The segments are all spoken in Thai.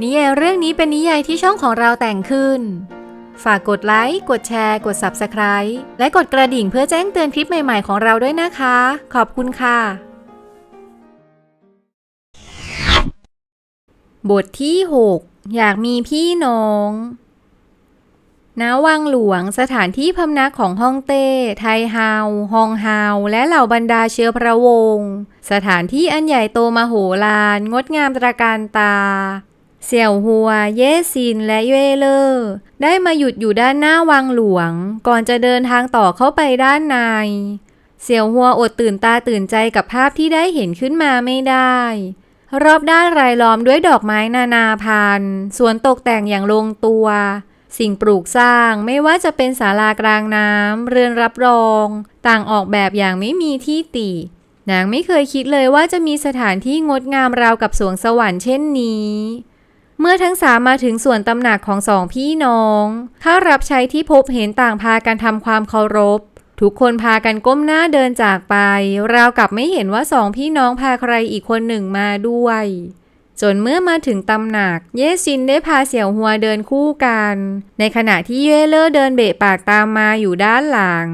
นิยายเรื่องนี้เป็นนิยายที่ช่องของเราแต่งขึ้น ฝากกดไลค์ กดแชร์ กด Subscribe และกดกระดิ่งเพื่อแจ้งเตือนคลิปใหม่ๆของเราด้วยนะคะ ขอบคุณค่ะ บทที่ 6 อยากมีพี่น้องณวังหลวงสถานที่พำนักของฮ่องเต้ ไทเฮาฮองเฮา และเหล่าบรรดาเชื้อพระวงศ์ สถานที่อันใหญ่โตมโหฬาร งดงามตระการตา เสี่ยวหัว เย่ซิน และเย่เลอร์ได้มาหยุดอยู่ด้านหน้าวังหลวง ก่อนจะเดินทางต่อเข้าไปด้านใน เสี่ยวหัวอดตื่นตาตื่นใจกับภาพที่ได้เห็นขึ้นมาไม่ได้ รอบด้านรายล้อมด้วยดอกไม้นานาพันธุ์สวนตกแต่งอย่างลงตัว สิ่งปลูกสร้างไม่ว่าจะเป็นศาลากลางน้ำเรือนรับรอง ต่างออกแบบอย่างไม่มีที่ตินางไม่เคยคิดเลยว่าจะมีสถานที่งดงามราวกับสวงสวรรค์เช่นนี้ เมื่อทั้งสามมาถึงส่วนตำหนักของสองพี่น้องข้ารับใช้ที่พบเห็นต่างพากันทำความเคารพ ทุกคนพากันก้มหน้าเดินจากไป ราวกับไม่เห็นว่าสองพี่น้องพาใครอีกคนหนึ่งมาด้วย จนเมื่อมาถึงตำหนัก เย่ซินได้พาเสี่ยวหัวเดินคู่กัน ในขณะที่เย่เลอร์เดินเบะปากตามมาอยู่ด้านหลัง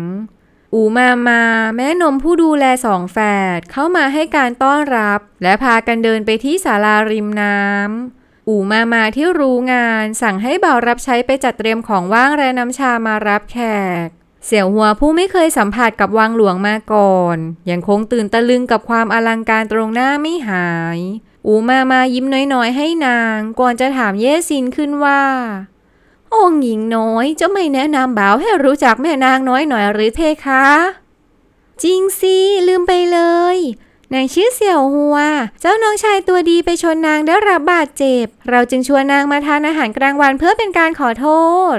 อูมามา แม่นมผู้ดูแลสองแฝดเข้ามาให้การต้อนรับ และพากันเดินไปที่ศาลาริมน้ำ อูมามาที่รู้งาน สั่งให้บ่าวรับใช้ไปจัดเตรียมของว่างและน้ำชามารับแขก เสี่ยวหัวผู้ไม่เคยสัมผัสกับวังหลวงมาก่อน ยังคงตื่นตะลึงกับความอลังการตรงหน้าไม่หาย อูมามายิ้มน้อยๆ ให้นาง ก่อนจะถามเย่ซินขึ้นว่าองหญิงน้อยจะไม่แนะนำบ่าวให้รู้จักแม่นางน้อยหน่อยหรือเพคะ จริงสิลืมไปเลย นางชื่อเสี่ยวหัว เจ้าน้องชายตัวดีไปชนนางได้รับบาดเจ็บ เราจึงชวนนางมาทานอาหารกลางวันเพื่อเป็นการขอโทษ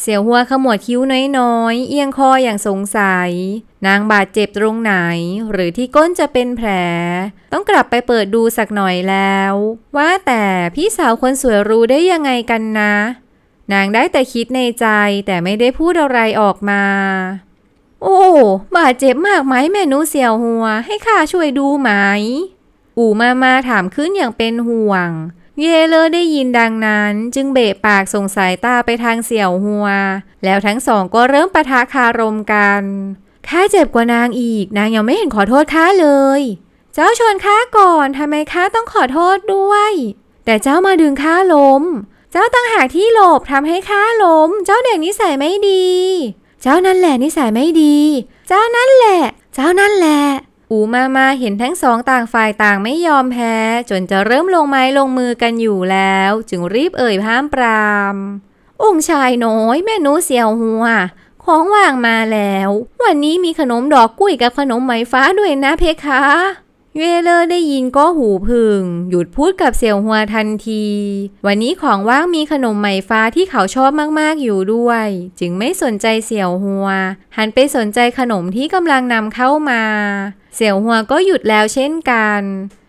เสี่ยวหัวขมวดคิ้วน้อยๆ เอียงคออย่างสงสัย นางบาดเจ็บตรงไหน หรือที่ก้นจะเป็นแผล ต้องกลับไปเปิดดูสักหน่อยแล้ว ว่าแต่พี่สาวคนสวยรู้ได้ยังไงกันนะ นางได้แต่คิดในใจแต่ไม่ได้พูดอะไรออกมา โอ้บาดเจ็บมากไหมแม่หนูเสี่ยวหัว ให้ข้าช่วยดูไหม อูมามาถามขึ้นอย่างเป็นห่วง เยเลอร์ได้ยินดังนั้นจึงเบะปากส่งสายตาไปทางเสี่ยวหัว แล้วทั้งสองก็เริ่มปะทะคารมกันข้าเจ็บกว่านางอีก นางยังไม่เห็นขอโทษข้าเลย เจ้าชวนข้าก่อนทำไมข้าต้องขอโทษด้วย แต่เจ้ามาดึงข้าล้ม เจ้าตั้งหากที่หลบทำให้ข้าล้ม เจ้าเด็กนิสัยไม่ดี เจ้านั่นแหละนิสัยไม่ดี เจ้านั่นแหละ เจ้านั่นแหละ อูมามาเห็นทั้งสองต่างฝ่ายต่างไม่ยอมแพ้ จนจะเริ่มลงไม้ลงมือกันอยู่แล้ว จึงรีบเอ่ยห้ามปราม องค์ชายน้อยแม่หนูเสียวหัว ของว่างมาแล้ว วันนี้มีขนมดอกกุ้ยกับขนมไหมฟ้าด้วยนะเพคะ เวเลอร์ได้ยินก็หูพึง หยุดพูดกับเสี่ยวหัวทันที วันนี้ของว่างมีขนมไหมฟ้าที่เขาชอบมากๆอยู่ด้วย จึงไม่สนใจเสี่ยวหัว หันไปสนใจขนมที่กำลังนำเข้ามา เสี่ยวหัวก็หยุดแล้วเช่นกัน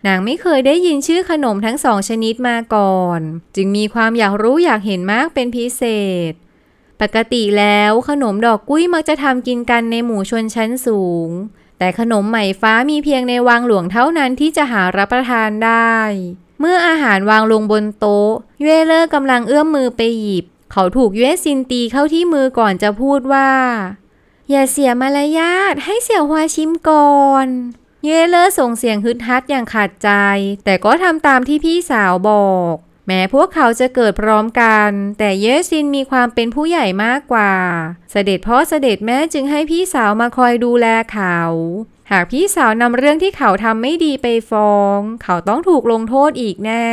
นางไม่เคยได้ยินชื่อขนมทั้งสองชนิดมาก่อน จึงมีความอยากรู้อยากเห็นมากเป็นพิเศษปกติแล้วขนมดอกกุ้ยมักจะทำกินกันในหมู่ชนชั้นสูง แต่ขนมไหมฟ้ามีเพียงในวังหลวงเท่านั้นที่จะหารับประทานได้ เมื่ออาหารวางลงบนโต๊ะ เย่เลอร์กำลังเอื้อมมือไปหยิบ เขาถูกเย่ซินตีเข้าที่มือก่อนจะพูดว่า อย่าเสียมารยาทให้เสี่ยวฮวาชิมก่อนเย่เลอร์ส่งเสียงฮึดฮัดอย่างขาดใจ แต่ก็ทำตามที่พี่สาวบอก แม้พวกเขาจะเกิดพร้อมกัน แต่เยซินมีความเป็นผู้ใหญ่มากกว่า เสด็จพ่อเสด็จแม่จึงให้พี่สาวมาคอยดูแลเขา หากพี่สาวนำเรื่องที่เขาทำไม่ดีไปฟ้อง เขาต้องถูกลงโทษอีกแน่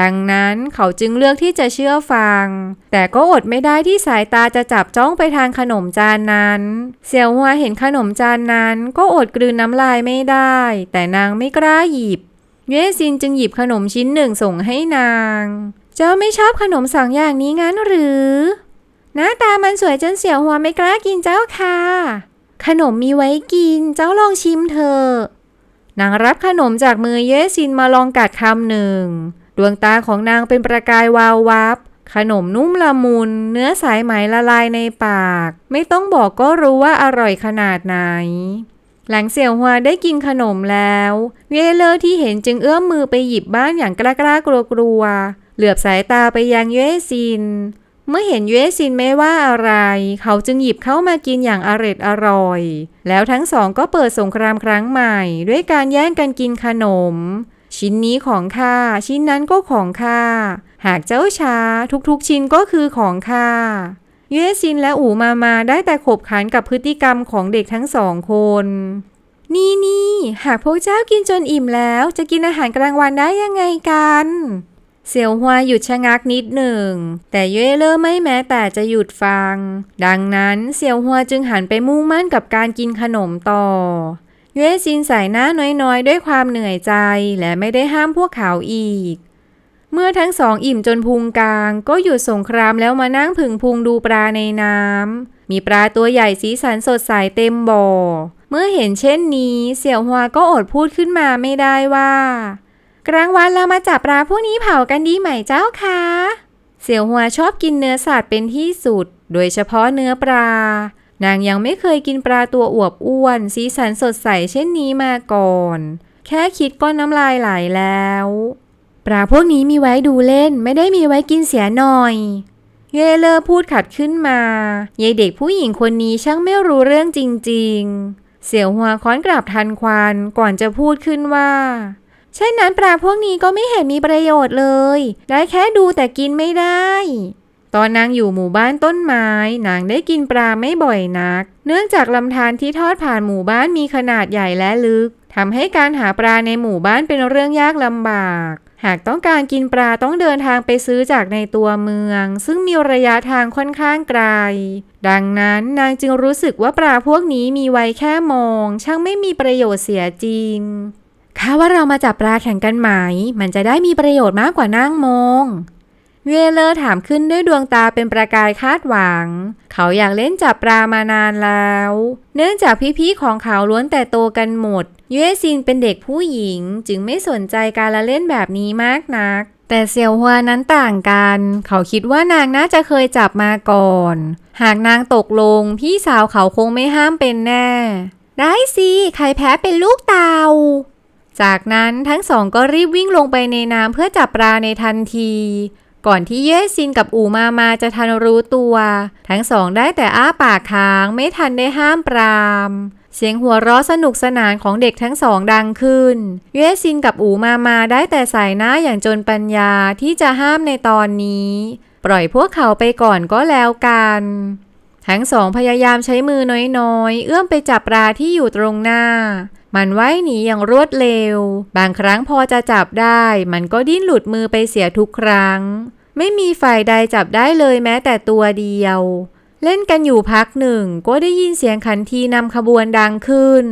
ดังนั้นเขาจึงเลือกที่จะเชื่อฟัง แต่ก็อดไม่ได้ที่สายตาจะจับจ้องไปทางขนมจานนั้น เสี่ยวหัวเห็นขนมจานนั้น ก็อดกลืนน้ำลายไม่ได้ แต่นางไม่กล้าหยิบ เย่ซินจึงหยิบขนมชิ้นหนึ่งส่งให้นาง เจ้าไม่ชอบขนมสองอย่างนี้งั้นหรือ หน้าตามันสวยจนเสียวหัวไม่กล้ากินเจ้าค่ะ ขนมมีไว้กินเจ้าลองชิมเถอะ นางรับขนมจากมือเย่ซินมาลองกัดคำหนึ่ง ดวงตาของนางเป็นประกายวาววับ ขนมนุ่มละมุน เนื้อสายไหมละลายในปาก ไม่ต้องบอกก็รู้ว่าอร่อยขนาดไหน หลังเสี่ยวหัวได้กินขนมแล้วเวเลอที่เห็นจึงเอื้อมมือไปหยิบบ้านอย่างกล้ากล้ากลัวกลัว เหลือบสายตาไปยังเย่ซิน เมื่อเห็นเย่ซินไม่ว่าอะไร เขาจึงหยิบเข้ามากินอย่างอร็ดอร่อย แล้วทั้งสองก็เปิดสงครามครั้งใหม่ ด้วยการแย่งกันกินขนม ชิ้นนี้ของข้า ชิ้นนั้นก็ของข้า หากเจ้าช้าทุกๆชิ้นก็คือของข้า เยซินและอูมามาได้แต่ขบขันกับพฤติกรรมของเด็กทั้งสองคน นี่นี่หากพวกเจ้ากินจนอิ่มแล้ว จะกินอาหารกลางวันได้ยังไงกันเสี่ยวฮวาหยุดชะงักนิดหนึ่ง แต่เย่เลอไม่แม้แต่จะหยุดฟัง ดังนั้นเสี่ยวฮวาจึงหันไปมุ่งมั่นกับการกินขนมต่อ เย่ซินใส่หน้าน้อยๆ ด้วยความเหนื่อยใจและไม่ได้ห้ามพวกเขาอีก เมื่อทั้งสองอิ่มจนพุงกลาง ก็หยุดสงครามแล้วมานั่งผึ่งพุงดูปลาในน้ำมีปลาตัวใหญ่สีสันสดใสเต็มบ่อ เมื่อเห็นเช่นนี้ เสี่ยวฮวาก็อดพูดขึ้นมาไม่ได้ว่า กลางวันเรามาจับปลาพวกนี้เผากันดีไหมเจ้าคะเสี่ยวหัวชอบกินเนื้อสัตว์เป็นที่สุด โดยเฉพาะเนื้อปลา นางยังไม่เคยกินปลาตัวอวบอ้วน สีสันสดใสเช่นนี้มาก่อน แค่คิดก็น้ำลายไหลแล้ว ปลาพวกนี้มีไว้ดูเล่นไม่ได้มีไว้กินเสียหน่อยเยเลอร์พูดขัดขึ้นมายายเด็กผู้หญิงคนนี้ช่างไม่รู้เรื่องจริงๆ เสี่ยวหัวค้อนกลับทันควันก่อนจะพูดขึ้นว่าเช่นนั้นปลาพวกนี้ก็ไม่เห็นมีประโยชน์เลย ได้แค่ดูแต่กินไม่ได้ ตอนนางอยู่หมู่บ้านต้นไม้ นางได้กินปลาไม่บ่อยนัก เนื่องจากลำธารที่ทอดผ่านหมู่บ้านมีขนาดใหญ่และลึกทำให้การหาปลาในหมู่บ้านเป็นเรื่องยากลำบาก หากต้องการกินปลาต้องเดินทางไปซื้อจากในตัวเมือง ซึ่งมีระยะทางค่อนข้างไกล ดังนั้นนางจึงรู้สึกว่าปลาพวกนี้มีไว้แค่มอง ช่างไม่มีประโยชน์เสียจริงข้าว่าเรามาจับปลาแข่งกันไหม มันจะได้มีประโยชน์มากกว่านั่งมอง เวเลอร์ถามขึ้นด้วยดวงตาเป็นประกายคาดหวัง เขาอยากเล่นจับปลามานานแล้ว เนื่องจากพี่ๆของเขาล้วนแต่โตกันหมด เยซินเป็นเด็กผู้หญิงจึงไม่สนใจการละเล่นแบบนี้มากนัก แต่เซียวฮวานั้นต่างกัน เขาคิดว่านางน่าจะเคยจับมาก่อน หากนางตกลง พี่สาวเขาคงไม่ห้ามเป็นแน่ ได้สิใครแพ้เป็นลูกเตาจากนั้นทั้งสองก็รีบวิ่งลงไปในน้ำเพื่อจับปลาในทันที ก่อนที่เย่ซินกับอูมามาจะทันรู้ตัว ทั้งสองได้แต่อ้าปากค้างไม่ทันได้ห้ามปราม เสียงหัวเราะสนุกสนานของเด็กทั้งสองดังขึ้น เย่ซินกับอูมามาได้แต่สายหน้าอย่างจนปัญญาที่จะห้ามในตอนนี้ ปล่อยพวกเขาไปก่อนก็แล้วกัน ทั้งสองพยายามใช้มือน้อยๆ เอื้อมไปจับปลาที่อยู่ตรงหน้า มันว่ายหนีอย่างรวดเร็ว บางครั้งพอจะจับได้ มันก็ดิ้นหลุดมือไปเสียทุกครั้ง ไม่มีฝ่ายใดจับได้เลยแม้แต่ตัวเดียว เล่นกันอยู่พักหนึ่ง ก็ได้ยินเสียงขันทีนำขบวนดังขึ้น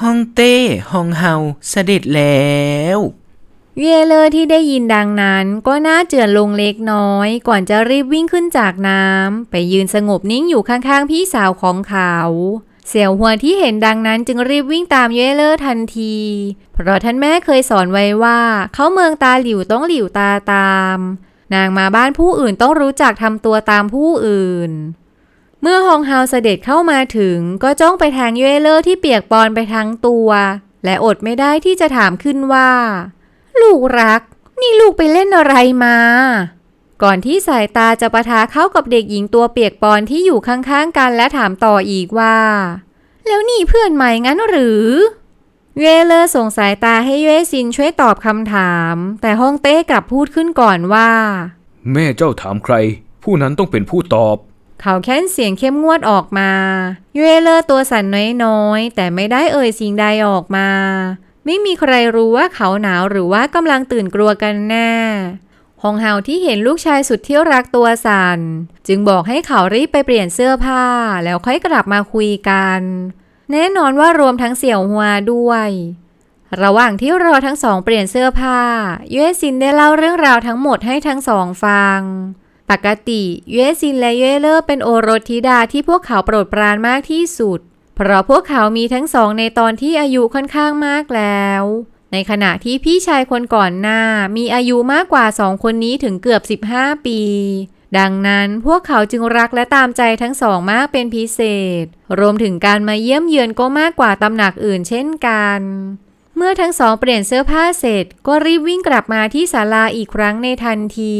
ฮ่องเต้ฮ่องเฮาเสด็จแล้วเยเลอร์ที่ได้ยินดังนั้น ก็หน่าเจือนลงเล็กน้อย ก่อนจะรีบวิ่งขึ้นจากน้ำไปยืนสงบนิ่งอยู่ข้างๆพี่สาวของเขา เสี่ยวหัวที่เห็นดังนั้นจึงรีบวิ่งตามเยเลอร์ทันที เพราะท่านแม่เคยสอนไว้ว่า เขาเมืองตาหลิวต้องหลิวตาตาม นางมาบ้านผู้อื่นต้องรู้จักทำตัวตามผู้อื่น เมื่อฮองเฮาเสด็จเข้ามาถึง ก็จ้องไปทางเยเลอร์ที่เปียกปอนไปทั้งตัว และอดไม่ได้ที่จะถามขึ้นว่า ลูกรัก นี่ลูกไปเล่นอะไรมา ก่อนที่สายตาจะประทะเข้ากับเด็กหญิงตัวเปียกปอนที่อยู่ข้างๆกันและถามต่ออีกว่า แล้วนี่เพื่อนใหม่งั้นหรือเวเลอร์ส่งสายตาให้เยซินช่วยตอบคำถาม แต่ฮ่องเต้กลับพูดขึ้นก่อนว่า แม่เจ้าถามใคร ผู้นั้นต้องเป็นผู้ตอบ เขาแค้นเสียงเข้มงวดออกมาเยเลอร์ตัวสั่นน้อยๆ แต่ไม่ได้เอ่ยสิ่งใดออกมา ไม่มีใครรู้ว่าเขาหนาวหรือว่ากำลังตื่นกลัวกันแน่ ฮองเฮาที่เห็นลูกชายสุดที่รักตัวสัน่นจึงบอกให้เขารีบไปเปลี่ยนเสื้อผ้า แล้วค่อยกลับมาคุยกัน แน่นอนว่ารวมทั้งเสี่ยวฮัวด้วย ระหว่างที่รอทั้งสองเปลี่ยนเสื้อผ้าเยซินได้เล่าเรื่องราวทั้งหมดให้ทั้งสองฟัง ปกติเยซินและเยเลอร์เป็นโอรสธิดาที่พวกเขาโปรดปรานมากที่สุด เพราะพวกเขามีทั้งสองในตอนที่อายุค่อนข้างมากแล้ว ในขณะที่พี่ชายคนก่อนหน้ามีอายุมากกว่าสองคนนี้ถึงเกือบ 15 ปี ดังนั้นพวกเขาจึงรักและตามใจทั้งสองมากเป็นพิเศษ รวมถึงการมาเยี่ยมเยือนก็มากกว่าตำหนักอื่นเช่นกัน เมื่อทั้งสองเปลี่ยนเสื้อผ้าเสร็จ ก็รีบวิ่งกลับมาที่ศาลาอีกครั้งในทันที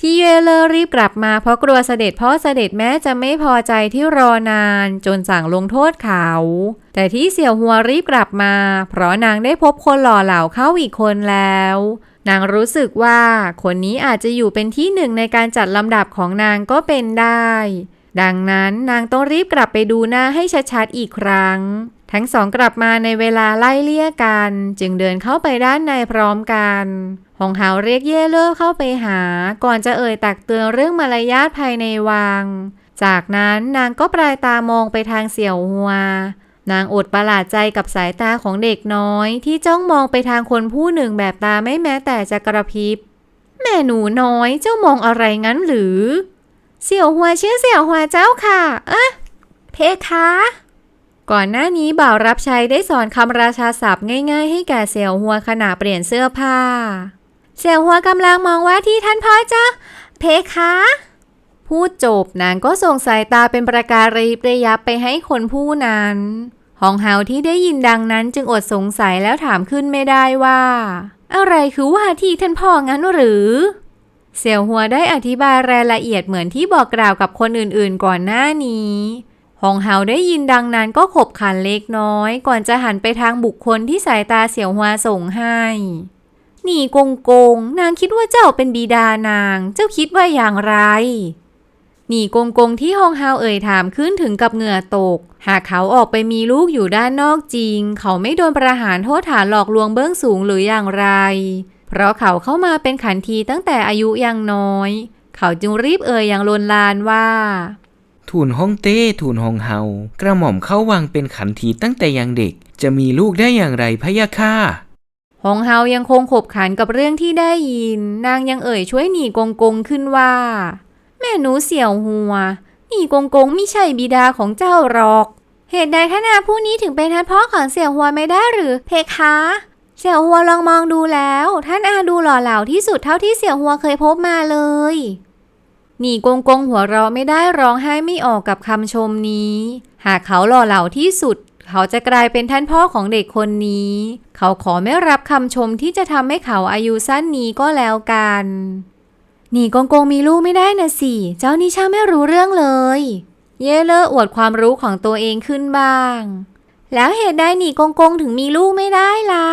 ที่เยเลอร์รีบกลับมาเพราะกลัวเสด็จพ่อเสด็จแม่จะไม่พอใจที่รอนาน จนสั่งลงโทษเขา แต่ที่เสี่ยวหัวรีบกลับมา เพราะนางได้พบคนหล่อเหลาเข้าอีกคนแล้ว นางรู้สึกว่าคนนี้อาจจะอยู่เป็นที่หนึ่งในการจัดลำดับของนางก็เป็นได้ ดังนั้นนางต้องรีบกลับไปดูหน้าให้ชัดๆอีกครั้ง ทั้งสองกลับมาในเวลาไล่เลี่ยกัน จึงเดินเข้าไปด้านในพร้อมกันหงเหาเรียกเย่เล่อเข้าไปหา ก่อนจะเอ่ยตักเตือนเรื่องมารยาทภายในวัง จากนั้นนางก็ปลายตามองไปทางเสี่ยวหัวนางอดประหลาดใจกับสายตาของเด็กน้อย ที่จ้องมองไปทางคนผู้หนึ่งแบบตาไม่แม้แต่จะกระพริบ แม่หนูน้อยเจ้ามองอะไรงั้นหรือ เสี่ยวหัวชื่อเสี่ยวหัวเจ้าค่ะอะเพคะ ก่อนหน้านี้บ่าวรับใช้ได้สอนคำราชาศัพท์ง่าย ๆ ให้แก่เสี่ยวหัวขณะเปลี่ยนเสื้อผ้า เสี่ยวหัวกำลังมองว่าที่ท่านพ่อจ้าเพคะพูดจบนางก็ส่งสายตาเป็นประการีประยับไปให้คนผู้นั้นหองเฮาที่ได้ยินดังนั้นจึงอดสงสัยแล้วถามขึ้นไม่ได้ว่า อะไรคือว่าที่ท่านพ่องั้นหรือ เสี่ยวหัวได้อธิบายรายละเอียดเหมือนที่บอกกล่าวกับคนอื่นๆก่อนหน้านี้ หงเฮาได้ยินดังนั้นก็ขบขันเล็กน้อย ก่อนจะหันไปทางบุคคลที่สายตาเสี่ยวหัวส่งให้นี่กงกง นางคิดว่าเจ้าเป็นบิดานาง เจ้าคิดว่าอย่างไรนี่กงกงที่ฮองเฮาเอ่ยถามขึ้นถึงกับเหงื่อตก หากเขาออกไปมีลูกอยู่ด้านนอกจริง เขาไม่โดนประหารโทษฐานหลอกลวงเบื้องสูงหรืออย่างไร เพราะเขาเข้ามาเป็นขันทีตั้งแต่อายุยังน้อย เขาจึงรีบเอ่ยอย่างลนลานว่า ทูลฮ่องเต้ทูลฮองเฮากระหม่อมเข้าวังเป็นขันทีตั้งแต่ยังเด็ก จะมีลูกได้อย่างไรพะยะค่ะฮองเฮายังคงขบขันกับเรื่องที่ได้ยิน นางยังเอ่ยช่วยหนีกงกงขึ้นว่า แม่หนูเสี่ยวหัวหนีกงกงไม่ใช่บิดาของเจ้าหรอก เหตุใดท่านอาผู้นี้ถึงเป็นท่านพ่อของเสี่ยวหัวไม่ได้หรือเพคะเสี่ยวหัวลองมองดูแล้ว ท่านอาดูหล่อเหลาที่สุดเท่าที่เสี่ยวหัวเคยพบมาเลย หนีกงกงหัวเราะไม่ได้ร้องไห้ไม่ออกกับคำชมนี้ หากเขาหล่อเหลาที่สุด เขาจะกลายเป็นท่านพ่อของเด็กคนนี้ เขาขอไม่รับคำชมที่จะทำให้เขาอายุสั้นนี้ก็แล้วกัน หนีกงกงมีลูกไม่ได้นะสิ เจ้านี่ช่างไม่รู้เรื่องเลย เย่เลออวดความรู้ของตัวเองขึ้นบ้าง แล้วเหตุใดหนีกงกงถึงมีลูกไม่ได้ล่ะ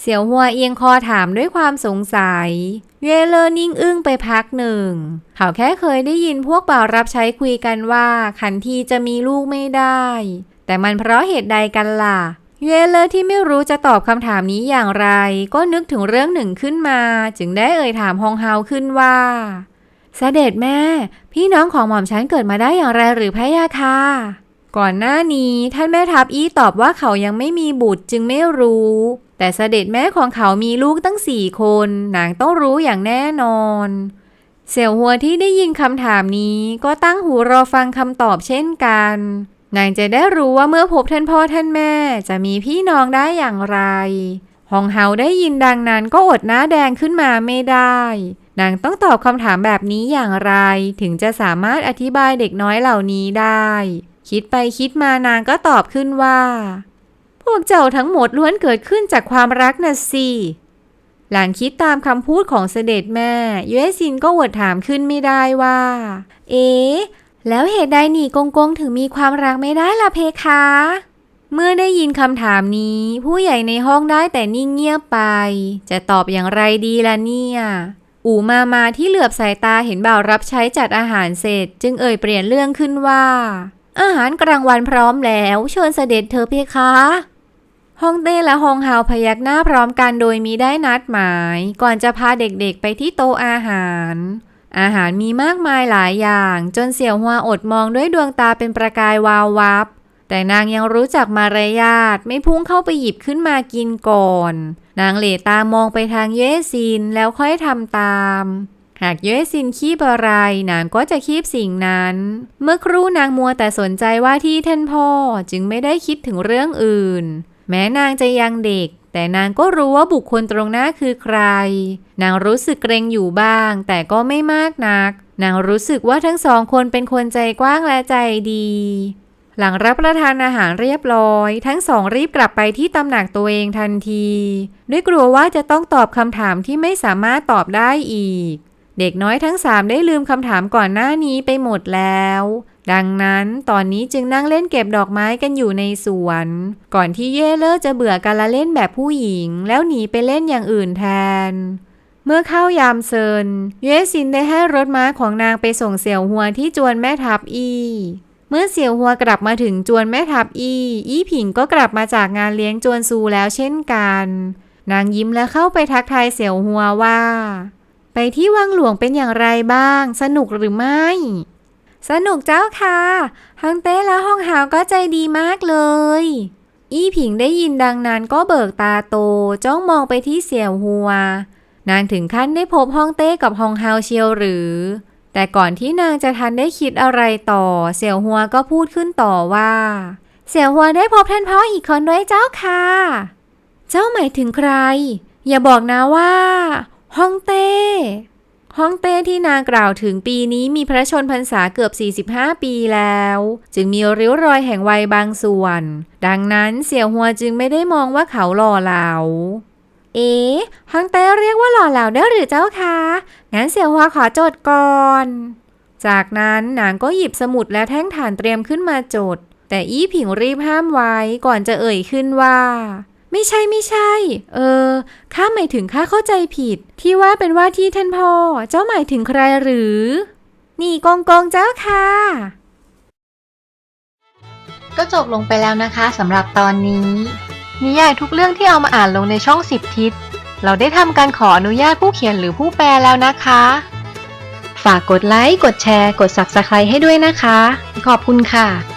เสี่ยวหัวเอียงคอถามด้วยความสงสัย เย่เลอนิ่งอึ้งไปพักหนึ่ง เขาแค่เคยได้ยินพวกบ่าวรับใช้คุยกันว่าขันทีจะมีลูกไม่ได้ แต่มันเพราะเหตุใดกันล่ะ เยเลอร์ที่ไม่รู้จะตอบคำถามนี้อย่างไร ก็นึกถึงเรื่องหนึ่งขึ้นมา จึงได้เอ่ยถามฮองเฮาขึ้นว่าสเสด็จแม่ พี่น้องของหม่อมฉันเกิดมาได้อย่างไรหรือพะยาค่ะก่อนหน้านี้ท่านแม่ทัพอี้ตอบว่าเขายังไม่มีบุตรจึงไม่รู้ แต่เสด็จแม่ของเขามีลูกตั้งสี่คนนางต้องรู้อย่างแน่นอน เสี่ยวหัวที่ได้ยินคำถามนี้ก็ตั้งหูรอฟังคำตอบเช่นกัน นางจะได้รู้ว่าเมื่อพบท่านพ่อท่านแม่จะมีพี่น้องได้อย่างไรฮองเฮาได้ยินดังนั้นก็อดหน้าแดงขึ้นมาไม่ได้ นางต้องตอบคำถามแบบนี้อย่างไร ถึงจะสามารถอธิบายเด็กน้อยเหล่านี้ได้ คิดไปคิดมานางก็ตอบขึ้นว่า พวกเจ้าทั้งหมดล้วนเกิดขึ้นจากความรักนะสิ หลังคิดตามคำพูดของเสด็จแม่เยซินก็อดถามขึ้นไม่ได้ว่า เอ๊ะแล้วเหตุใดหนีกงกงถึงมีความรักไม่ได้ล่ะเพคะ เมื่อได้ยินคำถามนี้ ผู้ใหญ่ในห้องได้แต่นิ่งเงียบไป จะตอบอย่างไรดีล่ะเนี่ย อูมามาที่เหลือบสายตาเห็นบ่าวรับใช้จัดอาหารเสร็จ จึงเอ่ยเปลี่ยนเรื่องขึ้นว่า อาหารกลางวันพร้อมแล้ว เชิญเสด็จเธอเพคะ ฮองเต้และฮองเฮาพยักหน้าพร้อมกันโดยมีได้นัดหมาย ก่อนจะพาเด็กๆไปที่โต๊ะอาหาร อาหารมีมากมายหลายอย่าง จนเสี่ยวหัวอดมองด้วยดวงตาเป็นประกายวาววับ แต่นางยังรู้จักมารยาทไม่พุ่งเข้าไปหยิบขึ้นมากินก่อน นางเหลตามองไปทางเยซินแล้วค่อยทำตาม หากเยซินคีบอะไรนางก็จะคีบสิ่งนั้น เมื่อครู่นางมัวแต่สนใจว่าที่ท่านพ่อจึงไม่ได้คิดถึงเรื่องอื่น แม้นางจะยังเด็ก แต่นางก็รู้ว่าบุคคลตรงหน้าคือใคร นางรู้สึกเกรงอยู่บ้าง แต่ก็ไม่มากนัก นางรู้สึกว่าทั้งสองคนเป็นคนใจกว้างและใจดี หลังรับประทานอาหารเรียบร้อย ทั้งสองรีบกลับไปที่ตำหนักตัวเองทันที ด้วยกลัวว่าจะต้องตอบคำถามที่ไม่สามารถตอบได้อีกเด็กน้อยทั้งสามได้ลืมคำถามก่อนหน้านี้ไปหมดแล้ว ดังนั้นตอนนี้จึงนั่งเล่นเก็บดอกไม้กันอยู่ในสวน ก่อนที่เย่เลอร์จะเบื่อการละเล่นแบบผู้หญิง แล้วหนีไปเล่นอย่างอื่นแทน เมื่อเข้ายามเซิน เยซินได้ให้รถม้าของนางไปส่งเสี่ยวหัวที่จวนแม่ทัพอีเมื่อเสี่ยวหัวกลับมาถึงจวนแม่ทัพอีอี้ผิงก็กลับมาจากงานเลี้ยงจวนซูแล้วเช่นกัน นางยิ้มและเข้าไปทักทายเสี่ยวหัวว่า ไปที่วังหลวงเป็นอย่างไรบ้าง สนุกหรือไม่ สนุกเจ้าค่ะฮังเต้และห้องหาวก็ใจดีมากเลย อี้ผิงได้ยินดังนั้นก็เบิกตาโตจ้องมองไปที่เสี่ยวหัว นางถึงขั้นได้พบฮ่องเต้กับฮองฮาวเชียวหรือ แต่ก่อนที่นางจะทันได้คิดอะไรต่อ เสี่ยวหัวก็พูดขึ้นต่อว่า เสี่ยวหัวได้พบท่านพ่ออีกคนด้วยเจ้าค่ะ เจ้าหมายถึงใคร อย่าบอกนะว่าฮ่องเต้ ฮ่องเต้ที่นางกล่าวถึงปีนี้มีพระชนพรรษาเกือบ 45 ปีแล้ว จึงมีริ้วรอยแห่งวัยบางส่วน ดังนั้นเสี่ยวหัวจึงไม่ได้มองว่าเขาหล่อเหลาเอ๊ะฮังเต้เรียกว่าหล่อเหลาได้หรือเจ้าคะงั้นเสี่ยวหัวขอจดก่อน จากนั้นนางก็หยิบสมุดและแท่งฐานเตรียมขึ้นมาจด แต่อี้ผิงรีบห้ามไว้ก่อนจะเอ่ยขึ้นว่า ไม่ใช่ไม่ใช่ เออ ข้าหมายถึงข้าเข้าใจผิด ที่ว่าเป็นว่าที่ท่านพ่อ เจ้าหมายถึงใครหรือ นี่กองกงเจ้าค่ะ ก็จบลงไปแล้วนะคะสำหรับตอนนี้ นิยายทุกเรื่องที่เอามาอ่านลงในช่อง10ทิศ เราได้ทำการขออนุญาตผู้เขียนหรือผู้แปลแล้วนะคะ ฝากกดไลค์ กดแชร์ กด Subscribe ให้ด้วยนะคะ ขอบคุณค่ะ